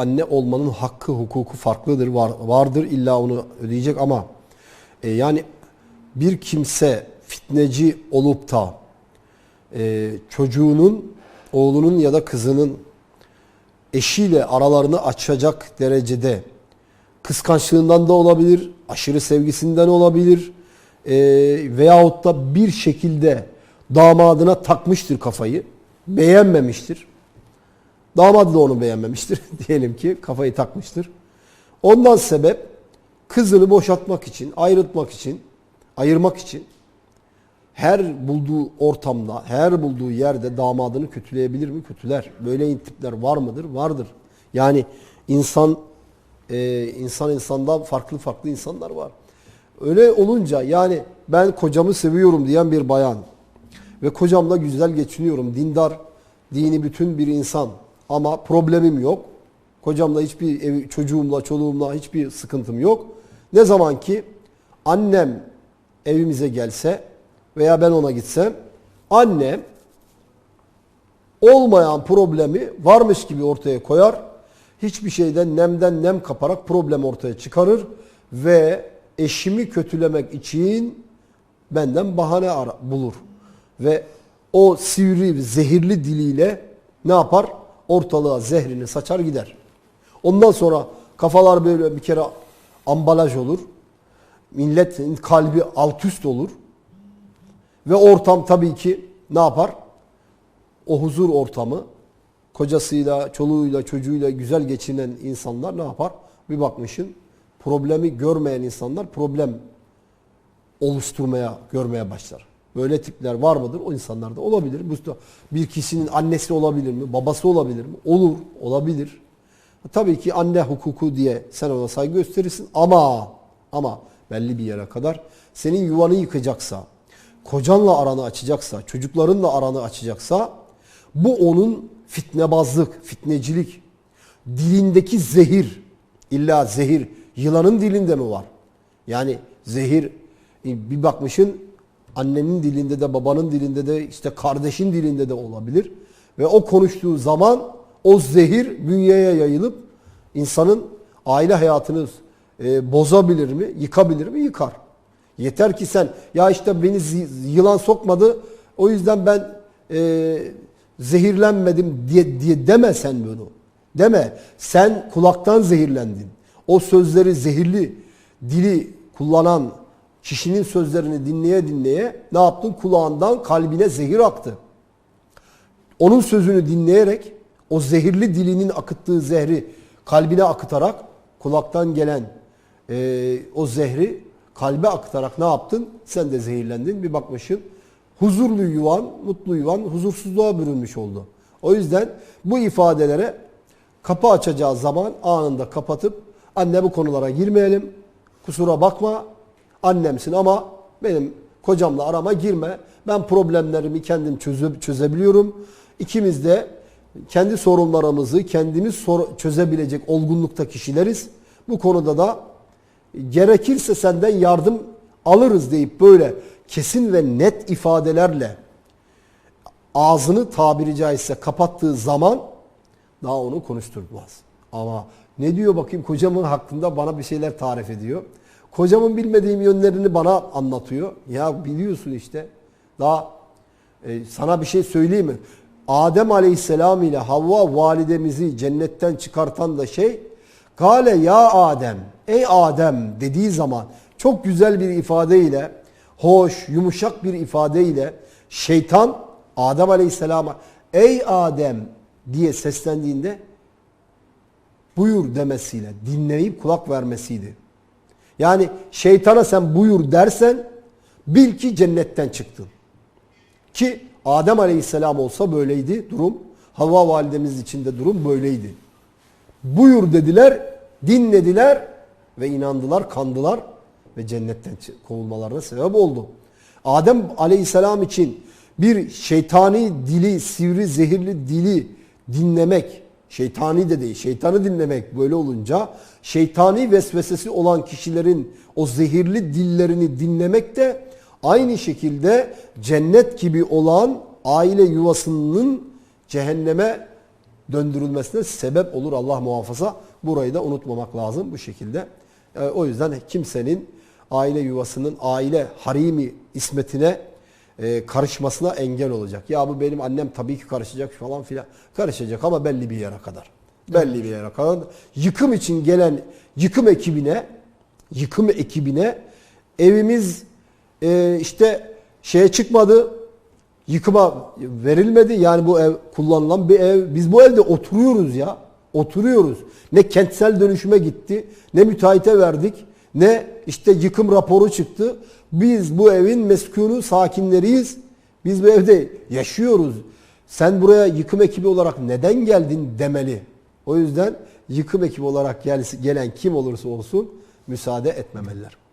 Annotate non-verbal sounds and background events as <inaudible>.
anne olmanın hakkı, hukuku farklıdır, var, vardır. İlla onu ödeyecek ama e, yani bir kimse fitneci olup da e, çocuğunun, oğlunun ya da kızının eşiyle aralarını açacak derecede kıskançlığından da olabilir, aşırı sevgisinden olabilir e, veyahut da bir şekilde damadına takmıştır kafayı, beğenmemiştir. Damadı da onu beğenmemiştir <laughs> diyelim ki kafayı takmıştır. Ondan sebep kızını boşaltmak için, ayrıltmak için, ayırmak için her bulduğu ortamda, her bulduğu yerde damadını kötüleyebilir mi? Kötüler. Böyle tipler var mıdır? Vardır. Yani insan e, insan insandan farklı farklı insanlar var. Öyle olunca yani ben kocamı seviyorum diyen bir bayan ve kocamla güzel geçiniyorum, dindar, dini bütün bir insan ama problemim yok. Kocamla hiçbir ev, çocuğumla, çoluğumla hiçbir sıkıntım yok. Ne zaman ki annem evimize gelse veya ben ona gitsem annem olmayan problemi varmış gibi ortaya koyar. Hiçbir şeyden nemden nem kaparak problem ortaya çıkarır ve eşimi kötülemek için benden bahane ara, bulur. Ve o sivri, zehirli diliyle ne yapar? Ortalığa zehrini saçar gider. Ondan sonra kafalar böyle bir kere ambalaj olur. Milletin kalbi alt üst olur. Ve ortam tabii ki ne yapar? O huzur ortamı kocasıyla, çoluğuyla, çocuğuyla güzel geçinen insanlar ne yapar? Bir bakmışın problemi görmeyen insanlar problem oluşturmaya, görmeye başlar. Böyle tipler var mıdır? O insanlarda olabilir. Bu bir kişinin annesi olabilir mi? Babası olabilir mi? Olur, olabilir. Tabii ki anne hukuku diye sen ona saygı gösterirsin ama ama belli bir yere kadar senin yuvanı yıkacaksa, kocanla aranı açacaksa, çocuklarınla aranı açacaksa bu onun fitnebazlık, fitnecilik, dilindeki zehir, illa zehir yılanın dilinde mi var? Yani zehir bir bakmışın annenin dilinde de babanın dilinde de işte kardeşin dilinde de olabilir. Ve o konuştuğu zaman o zehir bünyeye yayılıp insanın aile hayatını e, bozabilir mi, yıkabilir mi? Yıkar. Yeter ki sen ya işte beni yılan sokmadı o yüzden ben e, zehirlenmedim diye, diye deme sen bunu. Deme. Sen kulaktan zehirlendin. O sözleri zehirli dili kullanan kişinin sözlerini dinleye dinleye ne yaptın? Kulağından kalbine zehir aktı. Onun sözünü dinleyerek o zehirli dilinin akıttığı zehri kalbine akıtarak kulaktan gelen e, o zehri kalbe aktarak ne yaptın? Sen de zehirlendin. Bir bakmışsın huzurlu yuvan, mutlu yuvan huzursuzluğa bürünmüş oldu. O yüzden bu ifadelere kapı açacağı zaman anında kapatıp anne bu konulara girmeyelim. Kusura bakma annemsin ama benim kocamla arama girme. Ben problemlerimi kendim çözüp çözebiliyorum. İkimiz de kendi sorunlarımızı kendimiz sor çözebilecek olgunlukta kişileriz. Bu konuda da gerekirse senden yardım alırız deyip böyle kesin ve net ifadelerle ağzını tabiri caizse kapattığı zaman daha onu konuşturmaz. Ama ne diyor bakayım kocamın hakkında bana bir şeyler tarif ediyor. Kocamın bilmediğim yönlerini bana anlatıyor. Ya biliyorsun işte. Daha e, sana bir şey söyleyeyim mi? Adem Aleyhisselam ile Havva validemizi cennetten çıkartan da şey Kale ya Adem, ey Adem dediği zaman çok güzel bir ifadeyle, hoş, yumuşak bir ifadeyle şeytan Adem Aleyhisselam'a ey Adem diye seslendiğinde buyur demesiyle, dinleyip kulak vermesiydi. Yani şeytana sen buyur dersen bil ki cennetten çıktın. Ki Adem Aleyhisselam olsa böyleydi durum. Havva validemiz için de durum böyleydi. Buyur dediler, dinlediler ve inandılar, kandılar ve cennetten kovulmalarına sebep oldu. Adem Aleyhisselam için bir şeytani dili, sivri zehirli dili dinlemek, şeytani de değil, şeytanı dinlemek böyle olunca şeytani vesvesesi olan kişilerin o zehirli dillerini dinlemek de aynı şekilde cennet gibi olan aile yuvasının cehenneme döndürülmesine sebep olur Allah muhafaza. Burayı da unutmamak lazım bu şekilde. E, o yüzden kimsenin aile yuvasının aile harimi ismetine e, karışmasına engel olacak. Ya bu benim annem tabii ki karışacak falan filan. Karışacak ama belli bir yere kadar. Belli bir yere kadar. Yıkım için gelen yıkım ekibine yıkım ekibine evimiz e, işte şeye çıkmadı yıkıma verilmedi. Yani bu ev kullanılan bir ev. Biz bu evde oturuyoruz ya. Oturuyoruz. Ne kentsel dönüşüme gitti, ne müteahhite verdik, ne işte yıkım raporu çıktı. Biz bu evin meskunu sakinleriyiz. Biz bu evde yaşıyoruz. Sen buraya yıkım ekibi olarak neden geldin demeli. O yüzden yıkım ekibi olarak gel- gelen kim olursa olsun müsaade etmemeliler.